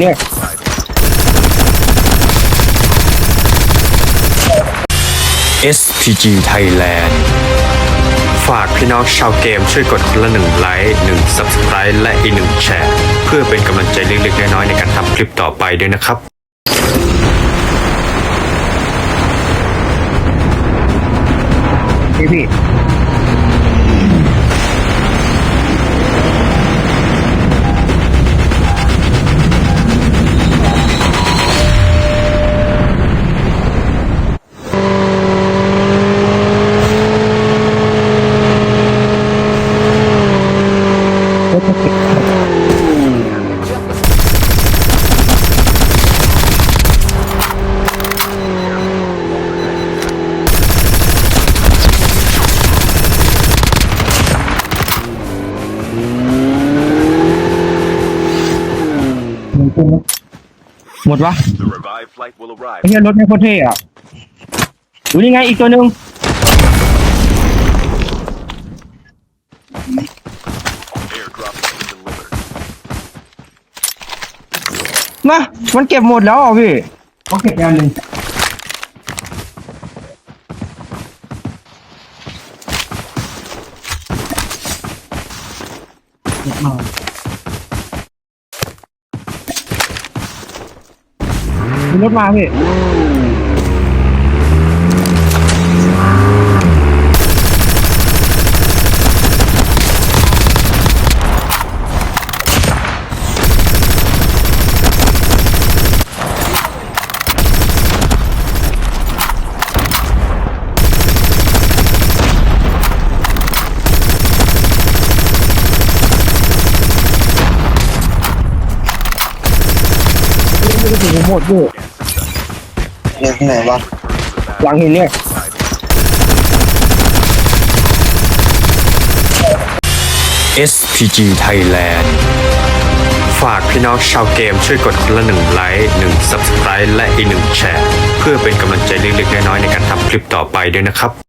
เนี่ย SPG Thailand ฝากพี่น้องชาวเกมช่วยกดคนละหนึ่งไลค์หนึ่ง Subscribe และอีกหนึ่งแชร์ เพื่อเป็นกำลังใจเล็กๆน้อยๆในการทำคลิปต่อไปด้วยนะครับพี่พี่ หมดวะ The revived flight will arrive. ไอ้เหี้ยรถไม่โคตรเท่อะดูนี่ไงอีกตัวหนึ่ง มามันเก็บหมดแล้วพี่เขาเก็บยานหนึ่งมีรถมาพี่ไม่ได้ ถึงหมดพี่เนี่ยที่ไหนวะหลังหินเนี่ย SPG Thailand ฝากพี่น้องชาวเกมช่วยกดคนละหนึ่งไลค์หนึ่ง Subscribe และอีกหนึ่งแชร์ เพื่อเป็นกำลังใจเล็กๆน้อยๆในการทำคลิปต่อไปด้วยนะครับ